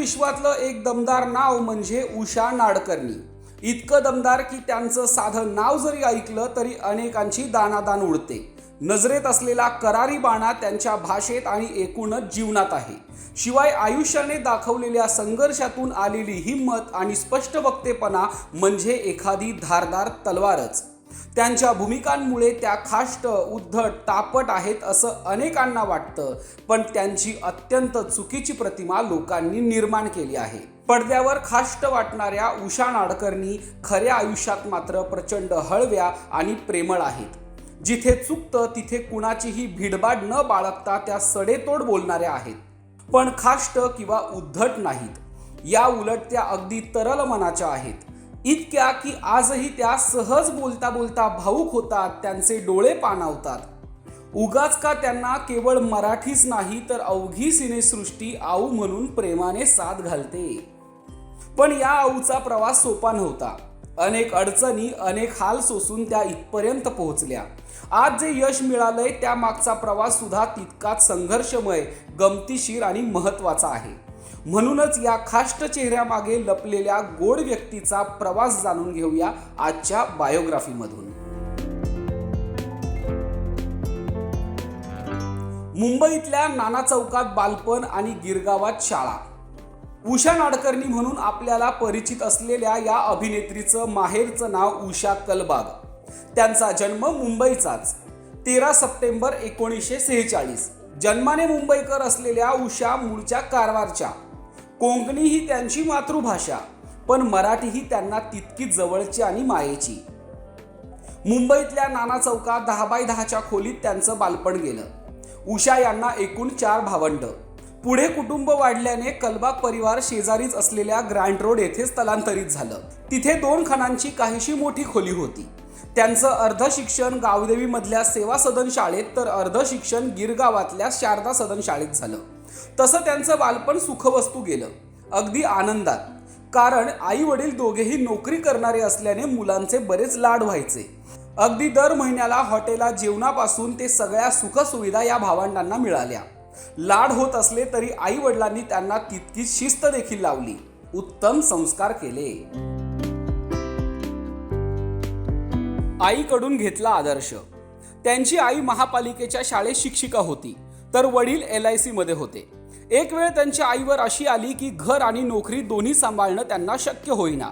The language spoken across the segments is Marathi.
विश्वातलं एक दमदार नाव म्हणजे उषा नाडकर्णी. इतकं दमदार की त्यांचं साधं नाव जरी ऐकलं तरी अनेकांची दानादान उडते. नजरेत असलेला करारी बाणा त्यांच्या भाषेत आणि एकूणच जीवनात आहे. शिवाय आयुष्याने दाखवलेल्या संघर्षातून आलेली हिंमत आणि स्पष्ट वक्तेपणा म्हणजे एखादी धारदार तलवारच. त्यांच्या भूमिकांमुळे त्या खाष्ट उद्धट तापट आहेत असं अनेकांना वाटतं. पण त्यांची अत्यंत चुकीची प्रतिमा लोकांनी निर्माण केली आहे. पडद्यावर खाष्ट वाटणाऱ्या उषा नाडकर्णी खऱ्या आयुष्यात मात्र प्रचंड हळव्या आणि प्रेमळ आहेत. जिथे चुकतं तिथे कुणाचीही भिडबाड न बाळगता त्या सडेतोड बोलणाऱ्या आहेत. पण खाष्ट किंवा उद्धट नाहीत. या उलट त्या अगदी तरल मनाच्या आहेत. इतक्या की आजही त्या सहज बोलता बोलता भाऊक होतात त्यांचे डोळे पाणावतात. उगाच का त्यांना केवळ मराठीच नाही तर अवघी सिनेसृष्टी आऊ म्हणून प्रेमाने साथ घालते. पण या आऊचा प्रवास सोपा नव्हता. अनेक अडचणी अनेक हाल सोसून त्या इथपर्यंत पोहोचल्या. आज जे यश मिळालंय त्या मागचा प्रवास सुद्धा तितकाच संघर्षमय गमतीशीर आणि महत्त्वाचा आहे. म्हणूनच या खाष्ट चेहऱ्यामागे लपलेल्या गोड व्यक्तीचा प्रवास जाणून घेऊया आजच्या बायोग्राफीमधून. मुंबईतल्या नाना चौकात बालपण आणि गिरगावात शाळा. उषा नाडकर्णी म्हणून आपल्याला परिचित असलेल्या या अभिनेत्रीचं माहेरचं नाव उषा कलबाग. त्यांचा जन्म मुंबईचाच. तेरा सप्टेंबर एकोणीसशे सेहेचाळीस. जन्माने मुंबईकर असलेल्या उषा मूळच्या कारवारच्या कोंकणी ही त्यांची मातृभाषा पण मराठी ही त्यांना तितकी जवळची आणि मायेची. मुंबईतल्या नाना चौकात दहा बाय दहाच्या खोलीत त्यांचं बालपण गेलं. उषा यांना एकूण चार भावंड. पुढे कुटुंब वाढल्याने कलबाग परिवार शेजारीच असलेल्या ग्रँड रोड येथे स्थलांतरित झालं. तिथे दोन खणांची काहीशी मोठी खोली होती. त्यांचं अर्ध शिक्षण गावदेवीमधल्या सेवा सदन शाळेत तर अर्ध शिक्षण गिरगावातल्या शारदा सदन शाळेत झालं. तसं त्यांचं बालपण सुखवस्तू गेलं अगदी आनंदात. कारण आई वडील दोघेही नोकरी करणारे असल्याने मुलांचे बरेच लाड व्हायचे. अगदी दर महिन्याला हॉटेला जेवणापासून ते सगळ्या सुखसुविधा या भावंडांना मिळाल्या. लाड होत असले तरी आई वडिलांनी त्यांना तितकीच शिस्त देखील लावली. उत्तम संस्कार केले. आईकडून घेतला आदर्श. त्यांची आई महापालिकेच्या शाळेत शिक्षिका होती. तर वडील एल आय सीमध्ये होते. एक वेळ त्यांच्या आईवर अशी आली की घर आणि नोकरी दोन्ही सांभाळणं त्यांना शक्य होईना.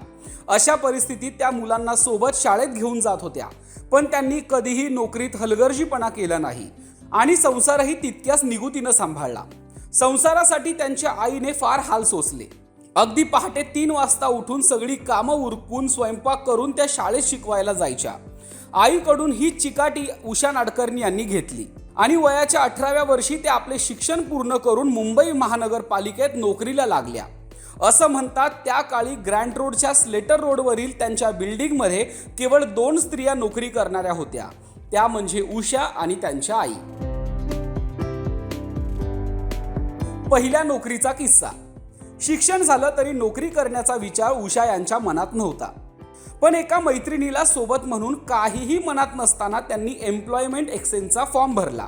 अशा परिस्थितीत त्या मुलांना सोबत शाळेत घेऊन जात होत्या. पण त्यांनी कधीही नोकरीत हलगर्जीपणा केला नाही आणि संसारही तितक्याच निगुतीनं सांभाळला. संसारासाठी त्यांच्या आईने फार हाल सोसले. अगदी पहाटे तीन वाजता उठून सगळी कामं उरकून स्वयंपाक करून त्या शाळेत शिकवायला जायच्या. आईकडून ही चिकाटी उषा नाडकर्णी यांनी घेतली. आणि वयाच्या अठराव्या वर्षी ते आपले शिक्षण पूर्ण करून मुंबई महानगरपालिकेत नोकरीला लागल्या. असं म्हणतात त्या काळी ग्रँड रोडच्या स्लेटर रोडवरील त्यांच्या बिल्डिंगमध्ये केवळ दोन स्त्रिया नोकरी करणाऱ्या होत्या. त्या म्हणजे उषा आणि त्यांच्या आई. पहिल्या नोकरीचा किस्सा. शिक्षण झालं तरी नोकरी करण्याचा विचार उषा यांच्या मनात नव्हता. पण एका मैत्रिणीला सोबत म्हणून काहीही मनात नसताना त्यांनी एम्प्लॉयमेंट एक्सचेंजचा फॉर्म भरला.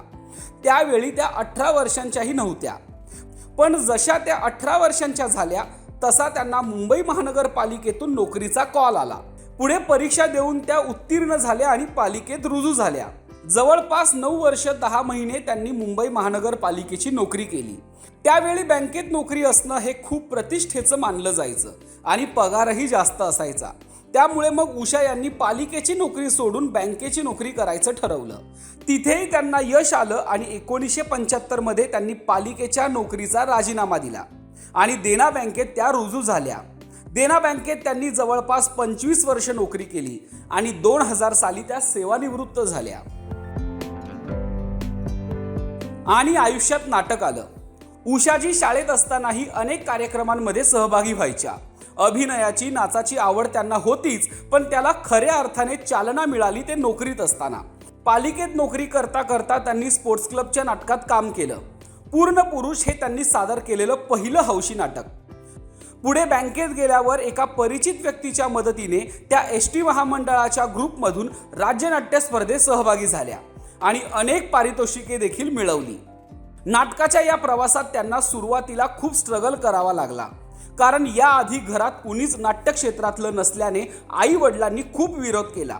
त्यावेळी त्या अठरा वर्षांच्याही नव्हत्या. पण जशा त्या अठरा वर्षांच्या झाल्या तसा त्यांना मुंबई महानगरपालिकेतून नोकरीचा कॉल आला. पुढे परीक्षा देऊन त्या उत्तीर्ण झाल्या आणि पालिकेत रुजू झाल्या. जवळपास नऊ वर्ष दहा महिने त्यांनी मुंबई महानगरपालिकेची नोकरी केली. त्यावेळी बँकेत नोकरी असणं हे खूप प्रतिष्ठेचं मानलं जायचं आणि पगारही जास्त असायचा. त्यामुळे मग उषा यांनी पालिकेची नोकरी सोडून बँकेची नोकरी करायचं ठरवलं. तिथेही त्यांना यश आलं आणि एकोणीसशे पंच्याहत्तरमध्ये त्यांनी पालिकेच्या नोकरीचा राजीनामा दिला. आणि देना बँकेत त्या रुजू झाल्या. देना बँकेत त्यांनी जवळपास पंचवीस वर्ष नोकरी केली आणि दोन हजार साली त्या सेवानिवृत्त झाल्या. आणि आयुष्यात नाटक आलं. उषाजी शाळेत असतानाही अनेक कार्यक्रमांमध्ये सहभागी व्हायच्या. अभिनयाची नाचाची आवड त्यांना होतीच पण त्याला खऱ्या अर्थाने चालना मिळाली ते नोकरीत असताना. पालिकेत नोकरी करता करता त्यांनी स्पोर्ट्स क्लबच्या नाटकात काम केलं. पूर्ण पुरुष हे त्यांनी सादर केलेलं पहिलं हौशी नाटक. पुढे बँकेत गेल्यावर एका परिचित व्यक्तीच्या मदतीने त्या एस टी महामंडळाच्या ग्रुपमधून राज्यनाट्य स्पर्धेत सहभागी झाल्या आणि अनेक पारितोषिके देखील मिळवली. नाटकाच्या या प्रवासात त्यांना सुरुवातीला खूप स्ट्रगल करावा लागला. कारण याआधी घरात कुणीच नाट्यक्षेत्रातलं नसल्याने आई वडिलांनी खूप विरोध केला.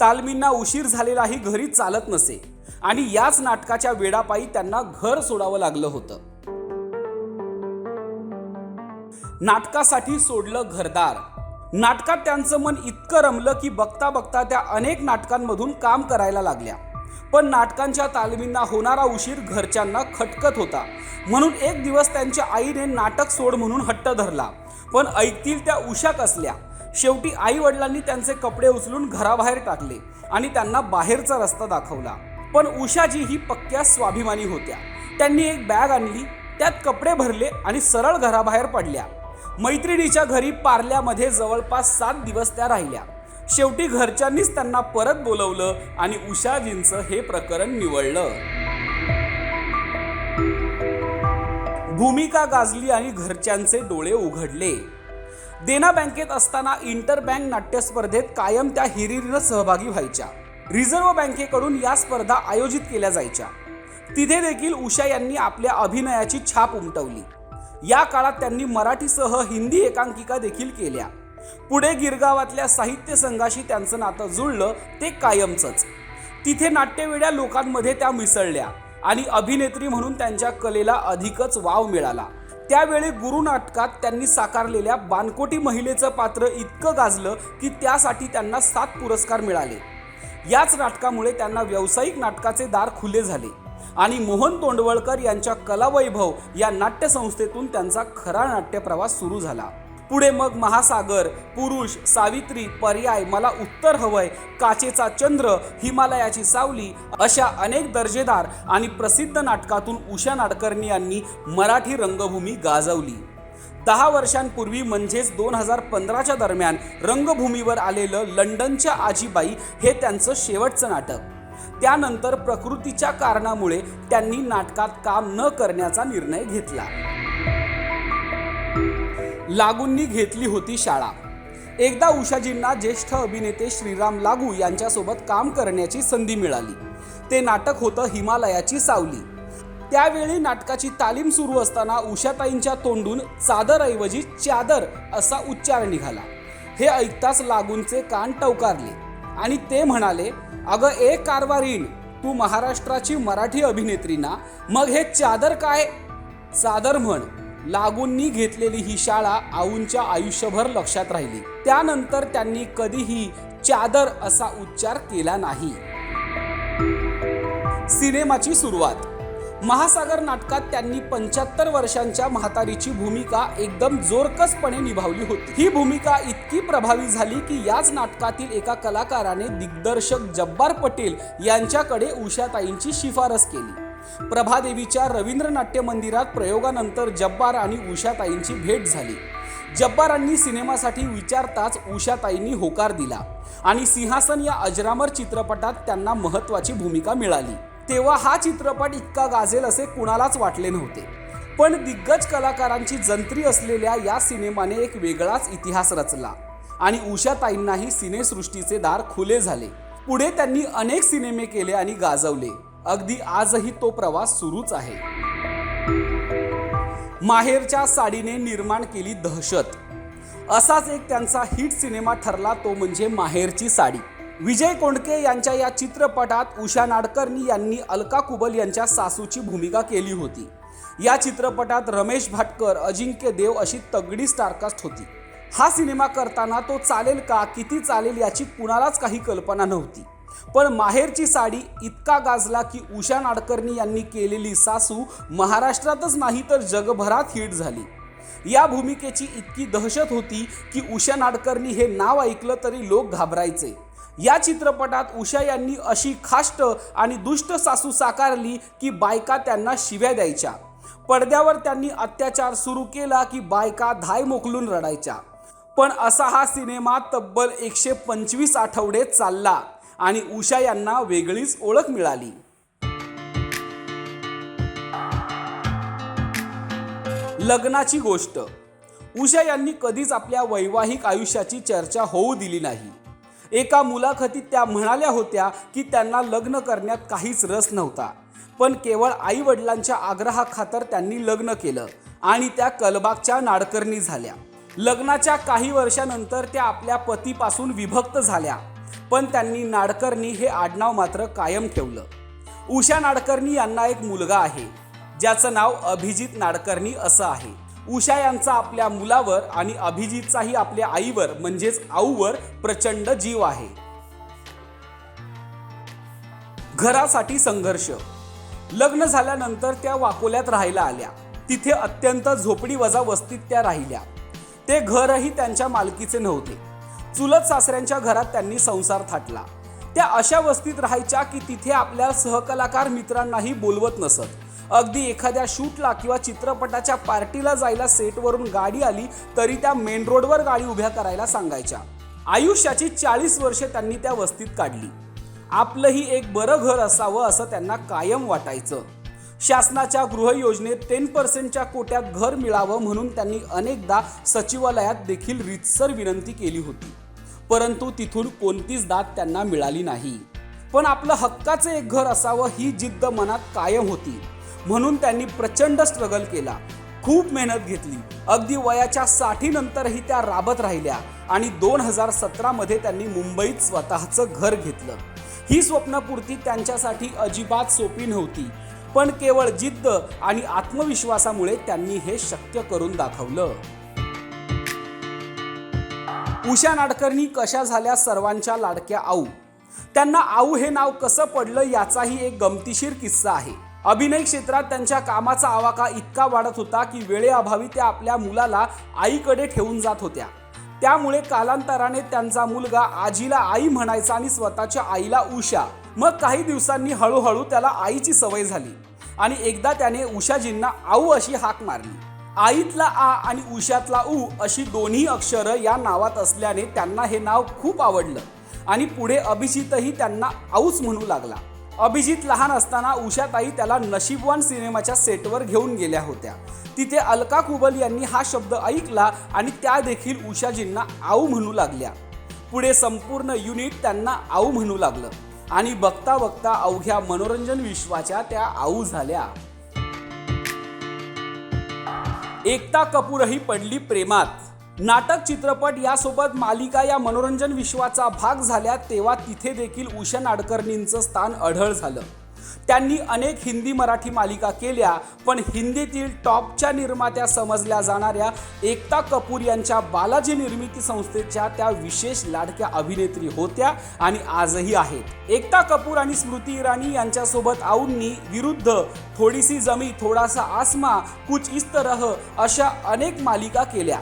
तालमींना उशीर झालेलाही घरी चालत नसे आणि याच नाटकाच्या वेडापायी त्यांना घर सोडावं लागलं होतं. नाटकासाठी सोडलं घरदार. नाटकात त्यांचं मन इतकं रमलं की बघता बघता त्या अनेक नाटकांमधून काम करायला लागल्या. पण नाटकांच्या तालमींना होणारा उशीर घरच्यांना खटकत होता. म्हणून एक दिवस त्यांच्या आईने नाटक सोड म्हणून हट्ट धरला. पण ऐकतील त्या उशा कसल्या? शेवटी आई वडिलांनी त्यांचे कपडे उचलून घराबाहेर टाकले आणि त्यांना बाहेरचा रस्ता दाखवला. पण उषाजी ही पक्क्या स्वाभिमानी होत्या. त्यांनी एक बॅग आणली त्यात कपडे भरले आणि सरळ घराबाहेर पडल्या. मैत्रिणीच्या घरी पार्ल्यामध्ये जवळपास सात दिवस त्या राहिल्या. शेवटी घरच्यांनीच त्यांना परत बोलवलं आणि उषाजींचं हे प्रकरण निवडलं. भूमिका गाजली आणि घरच्यांचे डोळे उघडले. देना बँकेत असताना इंटर बँक नाट्य स्पर्धेत कायम त्या हिरिरीनं सहभागी व्हायच्या. रिझर्व्ह बँकेकडून या स्पर्धा आयोजित केल्या जायच्या. तिथे देखील उषा यांनी आपल्या अभिनयाची छाप उमटवली. या काळात त्यांनी मराठीसह हिंदी एकांकिका देखील केल्या. पुढे गिरगावातल्या साहित्य संघाशी त्यांचं नातं जुळलं ते कायमचंच. तिथे नाट्यवेड्या लोकांमध्ये त्या मिसळल्या आणि अभिनेत्री म्हणून त्यांच्या कलेला अधिकच वाव मिळाला. त्यावेळी गुरु नाटकात त्यांनी साकारलेल्या बानकोटी महिलेचं पात्र इतकं गाजलं की त्यासाठी त्यांना सात पुरस्कार मिळाले. याच नाटकामुळे त्यांना व्यावसायिक नाटकाचे दार खुले झाले आणि मोहन तोंडवळकर यांच्या कलावैभव या नाट्यसंस्थेतून त्यांचा खरा नाट्यप्रवास सुरू झाला. पुढे मग महासागर पुरुष सावित्री पर्याय मला उत्तर हवंय. काचेचा चंद्र हिमालयाची सावली अशा अनेक दर्जेदार आणि प्रसिद्ध नाटकातून उषा नाडकर्णी यांनी मराठी रंगभूमी गाजवली. दहा वर्षांपूर्वी म्हणजेच दोन हजार पंधराच्या दरम्यान रंगभूमीवर आलेलं लंडनच्या आजीबाई हे त्यांचं शेवटचं नाटक. त्यानंतर प्रकृतीच्या कारणामुळे त्यांनी नाटकात काम न करण्याचा निर्णय घेतला. लागूंनी घेतली होती शाळा. एकदा उषाजींना ज्येष्ठ अभिनेते श्रीराम लागू यांच्यासोबत काम करण्याची संधी मिळाली. ते नाटक होतं हिमालयाची सावली. त्यावेळी नाटकाची तालीम सुरू असताना उषाताईंच्या तोंडून चादरऐवजी चादर असा उच्चार निघाला. हे ऐकताच लागूंचे कान टवकारले आणि ते म्हणाले अगं ए कारवारीण तू महाराष्ट्राची मराठी अभिनेत्री ना मग हे चादर काय? चादर म्हण लागूंनी घेतलेली ही शाळा आऊंच्या आयुष्यभर लक्षात राहिली. त्यानंतर त्यांनी कधीही चादर असा उच्चार केला नाही. सिनेमाची सुरुवात. महासागर नाटकात त्यांनी पंच्याहत्तर वर्षांच्या म्हातारीची भूमिका एकदम जोरकसपणे निभावली होती. ही भूमिका इतकी प्रभावी झाली की याच नाटकातील एका कलाकाराने दिग्दर्शक जब्बार पटेल यांच्याकडे उषाताईंची शिफारस केली. प्रभादेवीच्या रवींद्र नाट्य मंदिरात प्रयोगानंतर जब्बार आणि उषाताईंची भेट झाली. जब्बारांनी सिनेमासाठी विचारताच उषाताईंनी होकार दिला आणि सिंहासन या अजरामर चित्रपटात त्यांना महत्वाची भूमिका मिळाली. तेव्हा हा चित्रपट इतका गाजेल असे कुणालाच वाटले नव्हते. पण दिग्गज कलाकारांची जंत्री असलेल्या या सिनेमाने एक वेगळाच इतिहास रचला आणि उषाताईंनाही सिनेसृष्टीचे दार खुले झाले. पुढे त्यांनी अनेक सिनेमे केले आणि गाजवले. अगदी आजही तो प्रवास सुरूच आहे. माहेरच्या साडीने निर्माण केली दहशत. असाच एक त्यांचा हिट सिनेमा ठरला तो म्हणजे माहेरची साडी. विजय कोंडके यांच्या या चित्रपटात उषा नाडकर्णी यांनी अलका कुबल यांच्या सासूची भूमिका केली होती. या चित्रपटात रमेश भाटकर अजिंक्य देव अशी तगडी स्टारकास्ट होती. हा सिनेमा करताना तो चालेल का किती चालेल याची कुणालाच काही कल्पना नव्हती. पण माहेरची साडी इतका गाजला की उषा नाडकर्णी यांनी केलेली सासू महाराष्ट्रातच नाही तर जगभरात हिट झाली. या भूमिकेची इतकी दहशत होती की उषा नाडकर्णी हे नाव ऐकलं तरी लोक घाबरायचे. या चित्रपटात उषा यांनी अशी खाष्ट आणि दुष्ट सासू साकारली की बायका त्यांना शिव्या द्यायच्या. पडद्यावर त्यांनी अत्याचार सुरू केला की बायका धाय मोकलून रडायच्या. पण असा हा सिनेमा तब्बल एकशे पंचवीस आठवडे चालला. आणि उषा यांना वेगळीच ओळख मिळाली. लग्नाची गोष्ट. उषा यांनी कधीच आपल्या वैवाहिक आयुष्याची चर्चा होऊ दिली नाही. एका मुलाखतीत त्या म्हणाल्या होत्या की त्यांना लग्न करण्यात काहीच रस नव्हता पण केवळ आई वडिलांच्या आग्रहाखातर त्यांनी लग्न केलं आणि त्या कलबागच्या नाडकर्णी झाल्या. लग्नाच्या काही वर्षानंतर त्या आपल्या पतीपासून विभक्त झाल्या. पण त्यांनी नाडकर्णी हे आडनाव मात्र कायम ठेवलं. उषा नाडकर्णी यांना एक मुलगा आहे ज्याचं नाव अभिजित नाडकर्णी असं आहे. उषा यांचा आपल्या मुलावर आणि अभिजितचाही आपल्या आईवर म्हणजेच आऊवर प्रचंड जीव आहे. घरासाठी संघर्ष. लग्न झाल्यानंतर त्या वाकोल्यात राहायला आल्या. तिथे अत्यंत झोपडी वजा वस्तीत त्या राहिल्या. ते घरही त्यांच्या मालकीचे नव्हते. चुलत सासऱ्यांच्या घरात त्यांनी संसार थाटला. त्या अशा वस्तीत राहायच्या की तिथे आपल्या सहकलाकार मित्रांनाही बोलवत नसत. अगदी एखाद्या शूटला किंवा चित्रपटाच्या पार्टीला जायला सेटवरून गाडी आली तरी त्या मेन रोडवर गाडी उभ्या करायला सांगायच्या. आयुष्याची चाळीस वर्षे त्यांनी त्या वस्तीत काढली. आपलंही एक बरं घर असावं असं त्यांना कायम वाटायचं. शासनाच्या गृहयोजनेत टेन पर्सेंटच्या कोट्यात घर मिळावं म्हणून त्यांनी अनेकदा सचिवालयात देखील रितसर विनंती केली होती. परंतु तिथून कोणतीच दाद त्यांना मिळाली नाही. पण आपलं हक्काचं एक घर असावं ही जिद्द मनात कायम होती. म्हणून त्यांनी प्रचंड स्ट्रगल केला. खूप मेहनत घेतली. अगदी वयाच्या साठी नंतरही त्या राबत राहिल्या आणि दोन हजार सतरामध्ये त्यांनी मुंबईत स्वतःचं घर घेतलं. ही स्वप्नपूर्ती त्यांच्यासाठी अजिबात सोपी नव्हती पण केवळ जिद्द आणि आत्मविश्वासामुळे त्यांनी हे शक्य करून दाखवलं. उषा नाडकर्णी कशा झाल्या सर्वांच्या लाडक्या आऊ? त्यांना आऊ हे नाव कसं पडलं याचाही एक गमतीशीर किस्सा आहे. अभिनय क्षेत्रात त्यांच्या कामाचा आवाका इतका वाढत होता की वेळेअभावी त्या आपल्या मुलाला आईकडे ठेवून जात होत्या. त्यामुळे कालांतराने त्यांचा मुलगा आजीला आई म्हणायचा आणि स्वतःच्या आईला उषा. मग काही दिवसांनी हळूहळू त्याला आईची सवय झाली आणि एकदा त्याने उषाजींना आऊ अशी हाक मारली. आईतला आ आणि उषातला उ अशी दोन्ही अक्षरं या नावात असल्याने त्यांना हे नाव खूप आवडलं. आणि पुढे अभिजितही त्यांना आऊच म्हणू लागला. अभिजित लहान असताना उषाताई त्याला नशीबवान सिनेमाच्या सेटवर घेऊन गेल्या होत्या. तिथे अलका कुबल यांनी हा शब्द ऐकला आणि त्या देखील उषाजींना आऊ म्हणू लागल्या. पुढे संपूर्ण युनिट त्यांना आऊ म्हणू लागलं. आणि बघता बघता अवघ्या मनोरंजन विश्वाच्या त्या आऊ झाल्या. एकता कपूरही पडली प्रेमात. नाटक चित्रपट यासोबत मालिका या मनोरंजन विश्वाचा भाग झाल्या तेव्हा तिथे देखील उषा नाडकर्णींचं स्थान अढळ झालं. त्यांनी अनेक हिंदी मराठी मालिका केल्या पण हिंदीतील टॉपच्या निर्मात्या समजल्या जाणाऱ्या एकता कपूर यांच्या बालाजी निर्मिती संस्थेच्या त्या विशेष लाडक्या अभिनेत्री होत्या आणि आजही आहेत. एकता कपूर आणि स्मृती इराणी यांच्यासोबत आऊंनी विरुद्ध थोडीसी जमी थोडासा आसमा कुछ इस तरह अशा अनेक मालिका केल्या.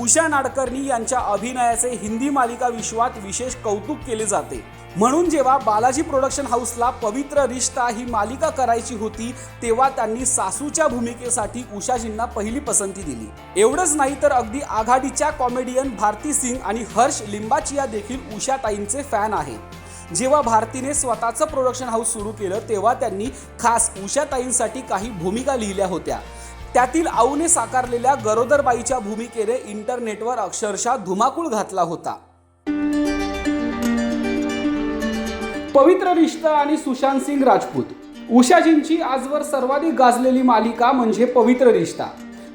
उषा नाडकर्णी यांच्या अभिनयाचे हिंदी मालिका विश्वात विशेष कौतुक केले जाते. म्हणून जेव्हा बालाजी प्रोडक्शन हाऊसला पवित्र रिश्ता ही मालिका करायची होती तेव्हा त्यांनी सासूच्या भूमिकेसाठी उषाजींना पहिली पसंती दिली. एवढंच नाही तर अगदी आघाडीच्या कॉमेडियन भारती सिंग आणि हर्ष लिंबाचिया देखील उषाताईंचे फॅन आहेत. जेव्हा भारतीने स्वतःचं प्रोडक्शन हाऊस सुरू केलं तेव्हा त्यांनी खास उषाताईंसाठी काही भूमिका लिहिल्या होत्या. त्यातील आऊने साकारलेल्या गरोदरबाईच्या भूमिकेने इंटरनेटवर अक्षरशः धुमाकूळ घातला होता. पवित्र रिश्ता आणि सुशांत सिंग राजपूत. उषाजींची आजवर सर्वाधिक गाजलेली मालिका म्हणजे पवित्र रिश्ता.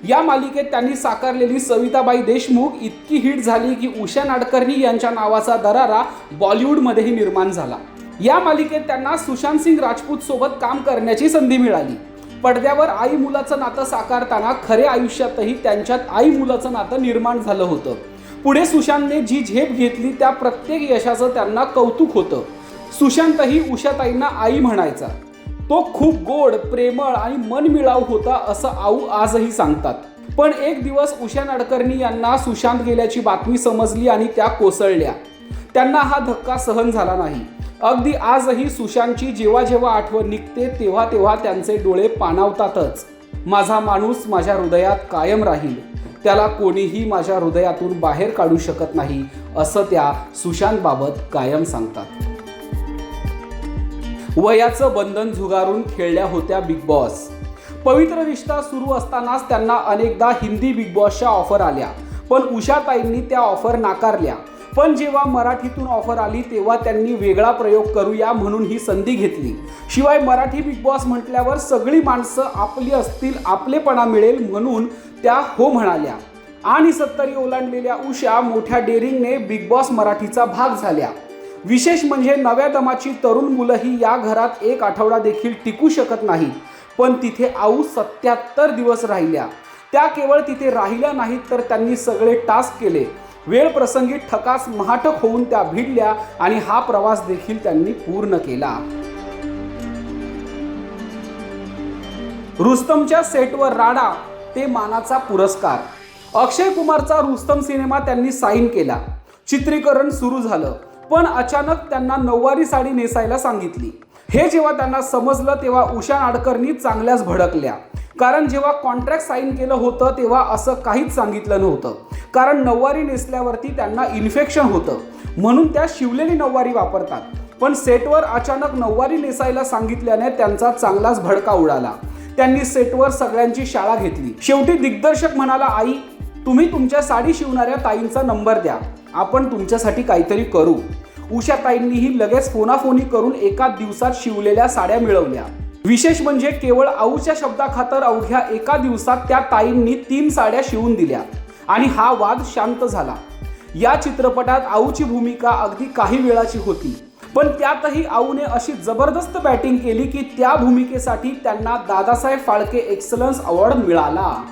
या मालिकेत त्यांनी साकारलेली सविताबाई देशमुख इतकी हिट झाली की उषा नाडकर्णी यांच्या नावाचा दरारा बॉलिवूडमध्येही निर्माण झाला. या मालिकेत त्यांना सुशांत सिंग राजपूत सोबत काम करण्याची संधी मिळाली. पडद्यावर आई मुलाचं नातं साकारताना खऱ्या आयुष्यातही त्यांच्यात आई मुलाचं नातं निर्माण झालं होतं. पुढे सुशांतने जी झेप घेतली त्या प्रत्येक यशाचं त्यांना कौतुक होतं. सुशांतही उषाताईंना आई म्हणायचा तो खूप गोड प्रेमळ आणि मनमिळाऊ होता असं आऊ आजही सांगतात. पण एक दिवस उषा नाडकर्णी यांना सुशांत गेल्याची बातमी समजली आणि त्या कोसळल्या. त्यांना हा धक्का सहन झाला नाही. अगदी आजही सुशांतची जेव्हा जेव्हा आठवण निघते तेव्हा तेव्हा त्यांचे डोळे पाणावतातच. माझा माणूस माझ्या हृदयात कायम राहील. त्याला कोणीही माझ्या हृदयातून बाहेर काढू शकत नाही असं त्या सुशांतबाबत कायम सांगतात. वयाचं बंधन झुगारून खेळल्या होत्या बिग बॉस. पवित्र रिश्ता सुरू असतानाच त्यांना अनेकदा हिंदी बिग बॉसच्या ऑफर आल्या. पण उषाताईंनी त्या ऑफर नाकारल्या. पण जेव्हा मराठीतून ऑफर आली तेव्हा त्यांनी वेगळा प्रयोग करूया म्हणून ही संधी घेतली. शिवाय मराठी बिग बॉस म्हटल्यावर सगळी माणसं आपली असतील आपलेपणा मिळेल म्हणून त्या हो म्हणाल्या. आणि सत्तरी ओलांडलेल्या उषा मोठ्या डेअरिंगने बिग बॉस मराठीचा भाग झाल्या. विशेष म्हणजे नव्या दमाची तरुण मुलंही या घरात एक आठवडा देखील टिकू शकत नाहीत पण तिथे आऊ सत्याहत्तर दिवस राहिल्या. त्या केवळ तिथे राहिल्या नाहीत तर त्यांनी सगळे टास्क केले. वेळ प्रसंगी ठकास महाटक होऊन त्या भिडल्या आणि हा प्रवास देखील त्यांनी पूर्ण केला. रुस्तमच्या सेटवर राडा ते मानाचा पुरस्कार. अक्षय कुमारचा रुस्तम सिनेमा त्यांनी साईन केला. चित्रीकरण सुरू झालं पण अचानक त्यांना नऊवारी साडी नेसायला सांगितली. हे जेव्हा त्यांना समजलं तेव्हा उषा नाडकर्णी चांगल्याच भडकल्या. कारण जेव्हा कॉन्ट्रॅक्ट साईन केलं होतं तेव्हा असं काहीच सांगितलं नव्हतं. कारण नऊवारी नेसल्यावरती त्यांना इन्फेक्शन होतं. म्हणून त्या शिवलेली नऊवारी वापरतात. पण सेटवर अचानक नऊवारी नेसायला सांगितल्याने त्यांचा चांगलाच भडका उडाला. त्यांनी सेटवर सगळ्यांची शाळा घेतली. शेवटी दिग्दर्शक म्हणाला आई तुम्ही तुमच्या साडी शिवणाऱ्या ताईंचा नंबर द्या. आपण तुमच्यासाठी काहीतरी करू. उषा ताईंनीही लगेच फोनाफोनी करून एका दिवसात शिवलेल्या साड्या मिळवल्या. विशेष म्हणजे केवळ आऊच्या शब्दाखातर अवघ्या एका दिवसात त्या ताईंनी तीन साड्या शिवून दिल्या. आणि हा वाद शांत झाला. या चित्रपटात आऊची भूमिका अगदी काही वेळाची होती पण त्यातही आऊने अशी जबरदस्त बॅटिंग केली की त्या भूमिकेसाठी त्यांना दादासाहेब फाळके एक्सलन्स अवॉर्ड मिळाला.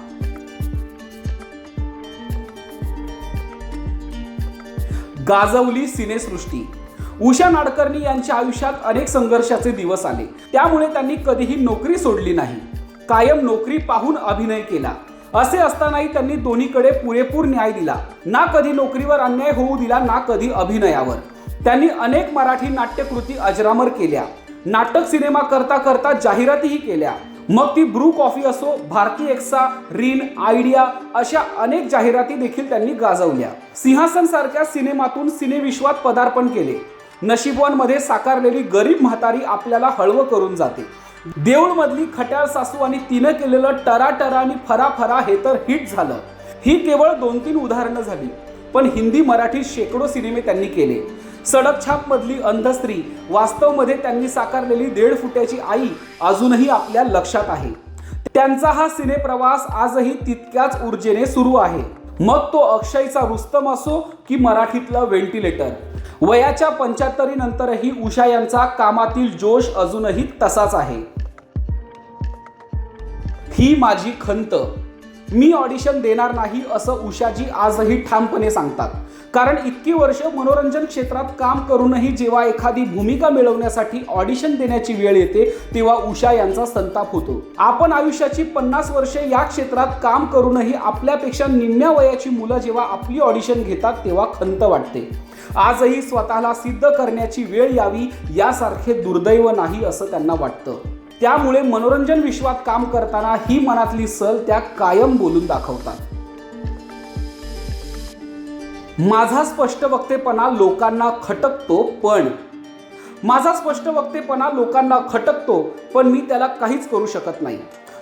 गाजवली सिनेसृष्टी. उषा नाडकर्णी यांच्या आयुष्यात अनेक संघर्षाचे दिवस आले. त्यामुळे त्यांनी कधीही नोकरी सोडली नाही. कायम नोकरी पाहून अभिनय केला. असे असतानाही त्यांनी दोन्हीकडे पुरेपूर न्याय दिला. ना कधी नोकरीवर अन्याय होऊ दिला ना कधी अभिनयावर. त्यांनी अनेक मराठी नाट्यकृती अजरामर केल्या. नाटक सिनेमा करता करता जाहिरातीही केल्या. मग ती ब्रू कॉफी असो भारती एक्सा रिन आयडिया अशा अनेक जाहिराती देखील त्यांनी गाजवल्या. सिंहासन सारख्या सिनेमातून सिनेविश्वात पदार्पण केले. नशिबवानमध्ये साकारलेली गरीब म्हातारी आपल्याला हळवं करून जाते. देऊळ मधली खट्याळ सासू आणि तिनं केलेलं टरा टरा आणि फरा फरा हे तर हिट झालं. ही केवळ दोन तीन उदाहरणं झाली पण हिंदी मराठी शेकडो सिनेमे त्यांनी केले. सडकछाप मधली अंधस्त्री वास्तवमध्ये त्यांनी साकारलेली दीड फुट्याची आई अजूनही आपल्या लक्षात आहे. त्यांचा हा सिनेप्रवास आजही तितक्याच ऊर्जेने सुरू आहे. मग तो अक्षयचा रुस्तम असो की मराठीतलं व्हेंटिलेटर वयाच्या पंच्याहत्तरी नंतरही उषा यांचा कामातील जोश अजूनही तसाच आहे. ही माझी खंत. मी ऑडिशन देणार नाही असं उषाजी आजही ठामपणे सांगतात. कारण इतकी वर्ष मनोरंजन क्षेत्रात काम करूनही जेव्हा एखादी भूमिका मिळवण्यासाठी ऑडिशन देण्याची वेळ येते तेव्हा उषा यांचा संताप होतो. आपण आयुष्याची पन्नास वर्षे या क्षेत्रात काम करूनही आपल्यापेक्षा निम्म्या वयाची मुलं जेव्हा आपली ऑडिशन घेतात तेव्हा खंत वाटते. आजही स्वतःला सिद्ध करण्याची वेळ यावी यासारखे दुर्दैव नाही असं त्यांना वाटतं. त्यामुळे मनोरंजन विश्वात काम करताना ही मनातली सल त्या कायम बोलून दाखवतात. माझा स्पष्ट वक्तेपणा लोकांना खटकतो पण माझा स्पष्ट वक्तेपणा लोकांना खटकतो पण मी त्याला काहीच करू शकत नाही.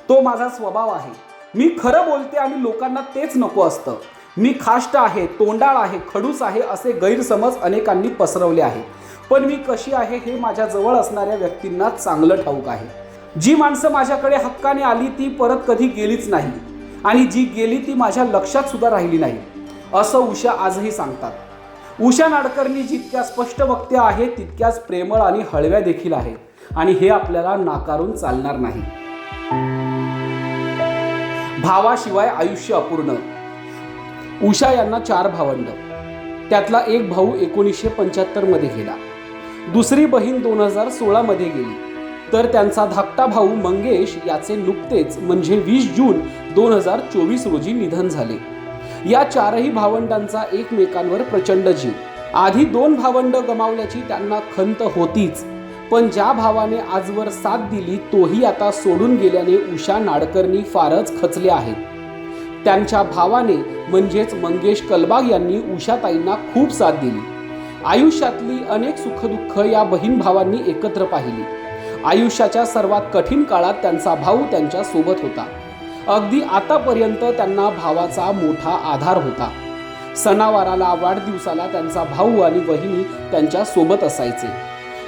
तो माझा स्वभाव आहे. मी खरं बोलते आणि लोकांना तेच नको असतं. मी खाष्ट आहे तोंडाळ आहे खडूस आहे असे गैरसमज अनेकांनी पसरवले आहे. पण मी कशी आहे हे माझ्याजवळ असणाऱ्या व्यक्तींना चांगलं ठाऊक आहे. जी माणसं माझ्याकडे हक्काने आली ती परत कधी गेलीच नाही. आणि जी गेली ती माझ्या लक्षात सुद्धा राहिली नाही. असं उषा आजही सांगतात. उषा नाडकर्णी जितक्या स्पष्ट वक्त्या आहे तितक्याच प्रेमळ आणि हळव्या देखील आहेत. आणि हे आपल्याला नाकारून चालणार नाही. भावाशिवाय आयुष्य अपूर्ण. उषा यांना चार भावंड. त्यातला एक भाऊ एकोणीसशे पंच्याहत्तरमध्ये गेला. दुसरी बहीण दोन हजार सोळामध्ये गेली. तर त्यांचा धाकटा भाऊ मंगेश याचे नुकतेच म्हणजे वीस जून दोन हजार चोवीस रोजी निधन झाले. या चारही भावंडांचा एकमेकांवर प्रचंड जीव. आधी दोन भावंड गमावल्याची त्यांना खंत होतीच पण ज्या भावाने आजवर साथ दिली तोही आता सोडून गेल्याने उषा नाडकर्णी फारच खचले आहेत. त्यांच्या भावाने म्हणजेच मंगेश कलबाग यांनी उषाताईंना खूप साथ दिली. आयुष्यातली अनेक सुखदुःख या बहीण भावांनी एकत्र पाहिली. आयुष्याच्या सर्वात कठीण काळात त्यांचा भाऊ त्यांच्यासोबत होता. अगदी आतापर्यंत त्यांना भावाचा मोठा आधार होता. सणावाराला वाढदिवसाला त्यांचा भाऊ आणि वहिनी त्यांच्यासोबत असायचे.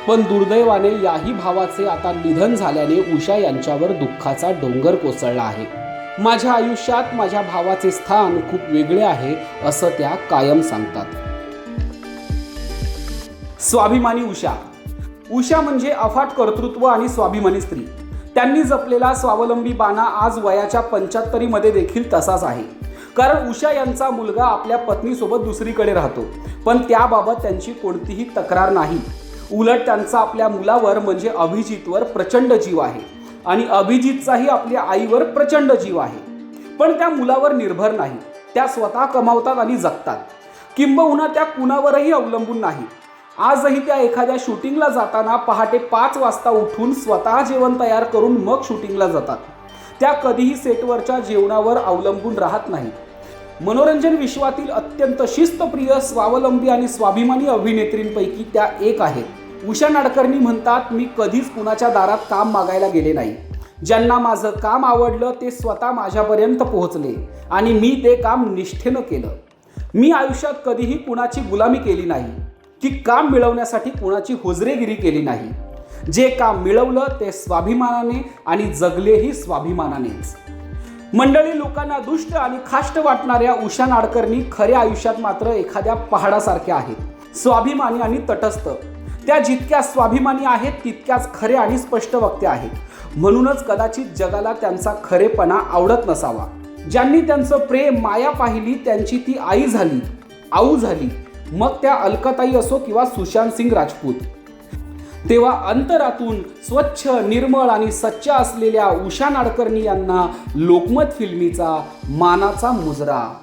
पण दुर्दैवाने याही भावाचे आता निधन झाल्याने उषा यांच्यावर दुःखाचा डोंगर कोसळला आहे. माझ्या आयुष्यात माझ्या भावाचे स्थान खूप वेगळे आहे असं त्या कायम सांगतात. स्वाभिमानी उषा उषा म्हणजे अफाट कर्तृत्व आणि स्वाभिमानी स्त्री. त्यांनी जपलेला स्वावलंबी बाणा आज वयाच्या पंच्याहत्तरीमध्ये देखील तसाच आहे. कारण उषा यांचा मुलगा आपल्या पत्नीसोबत दुसरीकडे राहतो. पण त्याबाबत त्यांची कोणतीही तक्रार नाही. उलट त्यांचा आपल्या मुलावर म्हणजे अभिजितवर प्रचंड जीव आहे. आणि अभिजितचाही आपल्या आईवर प्रचंड जीव आहे. पण त्या मुलावर निर्भर नाही. त्या स्वतः कमावतात आणि जगतात. किंबहुना त्या कुणावरही अवलंबून नाही. आजही त्या एखाद्या शूटिंगला जाताना पहाटे पाच वाजता उठून स्वतः जेवण तयार करून मग शूटिंगला जातात. त्या कधीही सेटवरच्या जेवणावर अवलंबून राहत नाही मनोरंजन विश्वातील अत्यंत शिस्तप्रिय स्वावलंबी आणि स्वाभिमानी अभिनेत्रींपैकी त्या एक आहेत. उषा नाडकर्णी म्हणतात मी कधीच कुणाच्या दारात काम मागायला गेले नाही. ज्यांना माझं काम आवडलं ते स्वतः माझ्यापर्यंत पोहोचले आणि मी ते काम निष्ठेनं केलं. मी आयुष्यात कधीही कुणाची गुलामी केली नाही. की काम मिळवण्यासाठी कुणाची हुजरेगिरी केली नाही. जे काम मिळवलं ते स्वाभिमानाने आणि जगलेही स्वाभिमानानेच. मंडळी लोकांना दुष्ट आणि खाष्ट वाटणाऱ्या उषा नाडकर्णी खऱ्या आयुष्यात मात्र एखाद्या पहाडासारख्या आहेत. स्वाभिमानी आणि तटस्थ. त्या जितक्या स्वाभिमानी आहेत तितक्याच खरे आणि स्पष्ट वक्ते आहेत. म्हणूनच कदाचित जगाला त्यांचा खरेपणा आवडत नसावा. ज्यांनी त्यांचं प्रेम माया पाहिली त्यांची ती आई झाली आऊ झाली मग त्या अलकाताई असो किंवा सुशांत सिंग राजपूत. तेव्हा अंतरातून स्वच्छ निर्मळ आणि सच्चा असलेल्या उषा नाडकर्णी यांना लोकमत फिल्मीचा मानाचा मुजरा.